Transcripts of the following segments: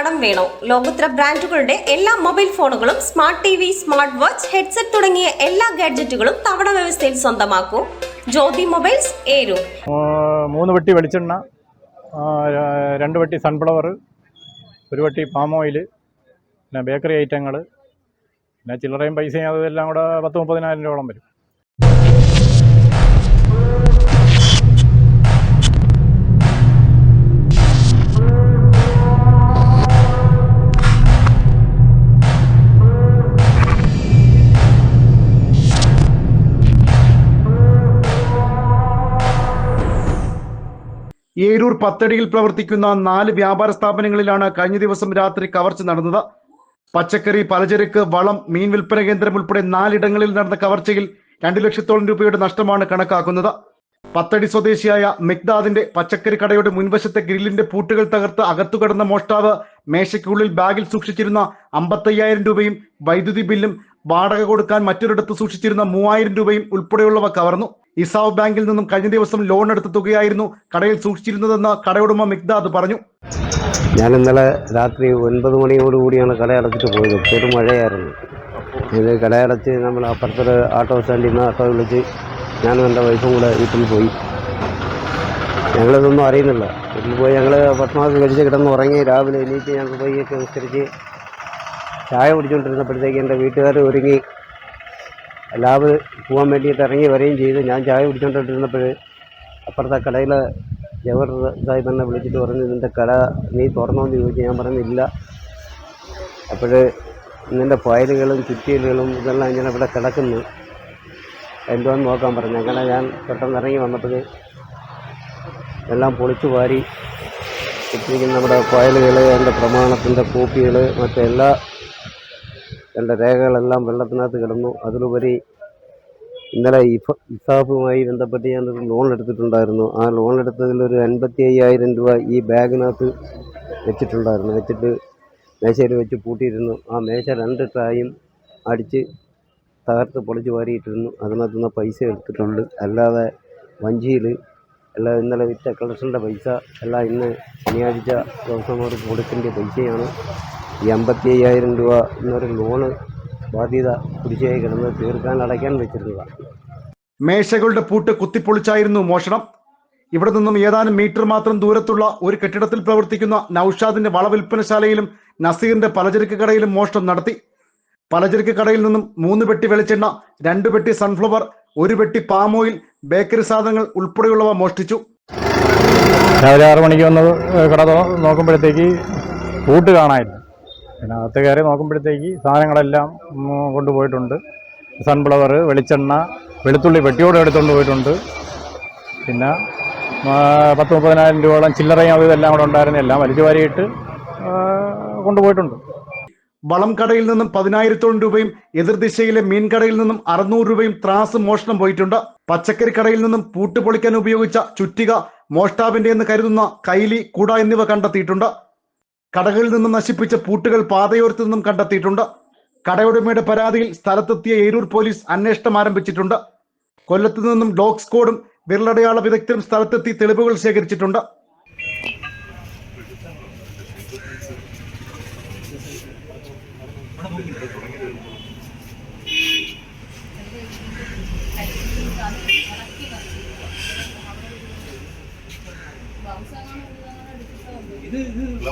കടം വേണോ? ലോകോത്തര ബ്രാൻഡുകളുടെ എല്ലാ മൊബൈൽ ഫോണുകളും smart T V smart watch headset തുടങ്ങിയ എല്ലാ ഗാഡ്ജറ്റുകളും തവണ വ്യവസ്ഥയിൽ സ്വന്തമാക്കൂ. ജ്യോതി മൊബൈൽസ് ഏരു. മൂന്ന് വട്ടി വെളിച്ചെണ്ണ രണ്ട് വട്ടി സൺഫ്ലവർ ഒരു വട്ടി പാം ഓയിൽ പിന്നെ ബേക്കറി ഐറ്റങ്ങൾ പിന്നെ ചില്ലറയും പൈസയും അതെല്ലാം കൂടെ പത്ത് മുപ്പതിനായിരം രൂപയോളം വരും. ഏരൂർ പത്തടിയിൽ പ്രവർത്തിക്കുന്ന നാല് വ്യാപാര സ്ഥാപനങ്ങളിലാണ് കഴിഞ്ഞ ദിവസം രാത്രി കവർച്ച നടന്നത്. പച്ചക്കറി പലചരക്ക് വളം മീൻ വിൽപ്പന കേന്ദ്രം ഉൾപ്പെടെ നാലിടങ്ങളിൽ നടന്ന കവർച്ചയിൽ രണ്ടു ലക്ഷത്തോളം രൂപയുടെ നഷ്ടമാണ് കണക്കാക്കുന്നത്. പത്തടി സ്വദേശിയായ മിഗ്ദാദിന്റെ പച്ചക്കറി കടയുടെ മുൻവശത്തെ ഗ്രില്ലിന്റെ പൂട്ടുകൾ തകർത്ത് അകത്തു കടന്ന മോഷ്ടാവ് മേശയ്ക്കുള്ളിൽ ബാഗിൽ സൂക്ഷിച്ചിരുന്ന അമ്പത്തയ്യായിരം രൂപയും വൈദ്യുതി ബില്ലും വാടക കൊടുക്കാൻ മറ്റൊരിടത്ത് സൂക്ഷിച്ചിരുന്ന മൂവായിരം രൂപയും ഉൾപ്പെടെയുള്ളവ കവർന്നു. ഇസാവ് ബാങ്കിൽ നിന്നും കഴിഞ്ഞ ദിവസം ലോൺ എടുത്ത തുകയായിരുന്നു കടയിൽ സൂക്ഷിച്ചിരുന്നതെന്ന് കടയുടമ മിഗ്ദാദ് പറഞ്ഞു. ഞാൻ ഇന്നലെ രാത്രി ഒൻപത് മണിയോടുകൂടിയാണ് കട അടച്ചിട്ട് പോയത്. പെരുമഴയായിരുന്നു ഇത് കടയടച്ച് നമ്മൾ അപ്പുറത്തെ ഓട്ടോ സ്റ്റാൻഡിൽ നിന്ന് ആട്ടോ വിളിച്ച് ഞാനും എന്റെ വൈഫും കൂടെ വീട്ടിൽ പോയി. ഞങ്ങളിതൊന്നും അറിയുന്നില്ല. വീട്ടിൽ പോയി ഞങ്ങൾ ഭക്ഷണമൊക്കെ കഴിച്ച് കിടന്ന് ഉറങ്ങി രാവിലെ എണീറ്റ് ഞങ്ങൾക്ക് പോയി ഒക്കെ അനുസരിച്ച് ചായ കുടിച്ചുകൊണ്ടിരുന്നപ്പോഴത്തേക്ക് എന്റെ വീട്ടുകാർ ഒരുങ്ങി ലാബ് പോകാൻ വേണ്ടിയിട്ട് ഇറങ്ങി വരികയും ചെയ്തു. ഞാൻ ചായ കുടിച്ചുകൊണ്ടിരുന്നപ്പോൾ അപ്പുറത്തെ കടയിലെ ജവഹർ സാഹിബ് എന്നെ വിളിച്ചിട്ട് പറഞ്ഞു നിന്റെ കട നീ തുറന്നോന്ന് ചോദിച്ചു ഞാൻ പറഞ്ഞില്ല അപ്പോൾ നിന്റെ ഫയലുകളും ചുറ്റിയലുകളും ഇതെല്ലാം ഇങ്ങനെ ഇവിടെ കിടക്കുന്നു. എന്തോന്ന് നോക്കാൻ പറഞ്ഞു. അങ്ങനെ ഞാൻ പെട്ടെന്ന് ഇറങ്ങി വന്നപ്പോൾ എല്ലാം പൊളിച്ചു വാരി ഇട്ടിരിക്കുന്ന നമ്മുടെ ഫയലുകൾ എന്റെ പ്രമാണത്തിന്റെ കോപ്പികൾ മറ്റെല്ലാ എന്റെ രേഖകളെല്ലാം വെള്ളത്തിനകത്ത് കിടന്നു. അതിലുപരി ഇന്നലെ ഇഫ ഇസാഫുമായി ബന്ധപ്പെട്ട് ഞാനൊരു ലോൺ എടുത്തിട്ടുണ്ടായിരുന്നു. ആ ലോൺ എടുത്തതിലൊരു അൻപത്തി അയ്യായിരം രൂപ ഈ ബാഗിനകത്ത് വെച്ചിട്ടുണ്ടായിരുന്നു. വെച്ചിട്ട് മേശയിൽ വെച്ച് പൂട്ടിയിരുന്നു. ആ മേശ രണ്ട് ട്രായും അടിച്ച് തകർത്ത് പൊളിച്ച് വാരിയിട്ടിരുന്നു. അതിനകത്ത് നിന്ന് പൈസ എടുത്തിട്ടുണ്ട്. അല്ലാതെ വഞ്ചിയിൽ എല്ലാം ഇന്നലെ വിറ്റ കളക്ഷന്റെ പൈസ എല്ലാം ഇന്ന് ശനിയാഴ്ച ദിവസം കൊടുക്കേണ്ട പൈസയാണ്. ഈ അമ്പത്തി അയ്യായിരം രൂപ എന്നൊരു ലോണ് ബാധ്യത കുടിശ്ശിയായി കിടന്ന് തീർക്കാൻ അടയ്ക്കാൻ വെച്ചിരുന്നതാണ് മേശകളുടെ പൂട്ട് കുത്തിപ്പൊളിച്ചായിരുന്നു മോഷണം. ഇവിടെ നിന്നും ഏതാനും മീറ്റർ മാത്രം ദൂരത്തുള്ള ഒരു കെട്ടിടത്തിൽ പ്രവർത്തിക്കുന്ന നൌഷാദിന്റെ വളവിൽപ്പനശാലയിലും നസീറിന്റെ പലചരക്ക് കടയിലും മോഷണം നടത്തി. പലചരക്ക് കടയിൽ നിന്നും മൂന്ന് പെട്ടി വെളിച്ചെണ്ണ രണ്ട് പെട്ടി സൺഫ്ലവർ ഒരു പെട്ടി പാം ഓയിൽ ബേക്കറി സാധനങ്ങൾ ഉൾപ്പെടെയുള്ളവ മോഷ്ടിച്ചു. രാവിലെ ആറ് മണിക്ക് വന്നത് കട നോക്കുമ്പോഴത്തേക്ക് പൂട്ട് കാണാനില്ല പിന്നെ അകത്ത് കയറി നോക്കുമ്പോഴത്തേക്ക് സാധനങ്ങളെല്ലാം കൊണ്ടുപോയിട്ടുണ്ട്. സൺഫ്ലവർ വെളിച്ചെണ്ണ വെളുത്തുള്ളി വെട്ടിയോടെ എടുത്തുകൊണ്ട് പോയിട്ടുണ്ട്. പിന്നെ പത്ത് മുപ്പതിനായിരം രൂപയോളം ചില്ലറയും ഇതെല്ലാം കൂടെ ഉണ്ടായിരുന്ന. എല്ലാം വലിച്ചു വാരിയിട്ട് കൊണ്ടുപോയിട്ടുണ്ട്. വളം കടയിൽ നിന്നും പതിനായിരത്തോളം രൂപയും എതിർദിശയിലെ മീൻ കടയിൽ നിന്നും അറുന്നൂറ് രൂപയും ത്രാസ് മോഷണം പോയിട്ടുണ്ട്. പച്ചക്കറി കടയിൽ നിന്നും പൂട്ട് പൊളിക്കാൻ ഉപയോഗിച്ച ചുറ്റിക മോഷ്ടാവിന്റെ എന്ന് കരുതുന്ന കൈലി കുട എന്നിവ കണ്ടെത്തിയിട്ടുണ്ട്. കടകളിൽ നിന്നും നശിപ്പിച്ച പൂട്ടുകൾ പാതയോരത്തു നിന്നും കണ്ടെത്തിയിട്ടുണ്ട്. കടയുടമയുടെ പരാതിയിൽ സ്ഥലത്തെത്തിയ ഏരൂർ പോലീസ് അന്വേഷണം ആരംഭിച്ചിട്ടുണ്ട്. കൊല്ലത്തു നിന്നും ഡോഗ് സ്ക്വാഡും വിരലടയാള വിദഗ്ധരും സ്ഥലത്തെത്തി തെളിവുകൾ ശേഖരിച്ചിട്ടുണ്ട്.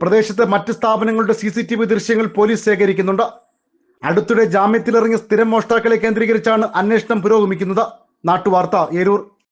പ്രദേശത്തെ മറ്റ് സ്ഥാപനങ്ങളുടെ സി സി ടി വി ദൃശ്യങ്ങൾ പോലീസ് ശേഖരിക്കുന്നുണ്ട്. അടുത്തിടെ ജാമ്യത്തിലിറങ്ങിയ സ്ഥിരം മോഷ്ടാക്കളെ കേന്ദ്രീകരിച്ചാണ് അന്വേഷണം പുരോഗമിക്കുന്നത്. നാട്ടുവാർത്ത ഏരൂർ.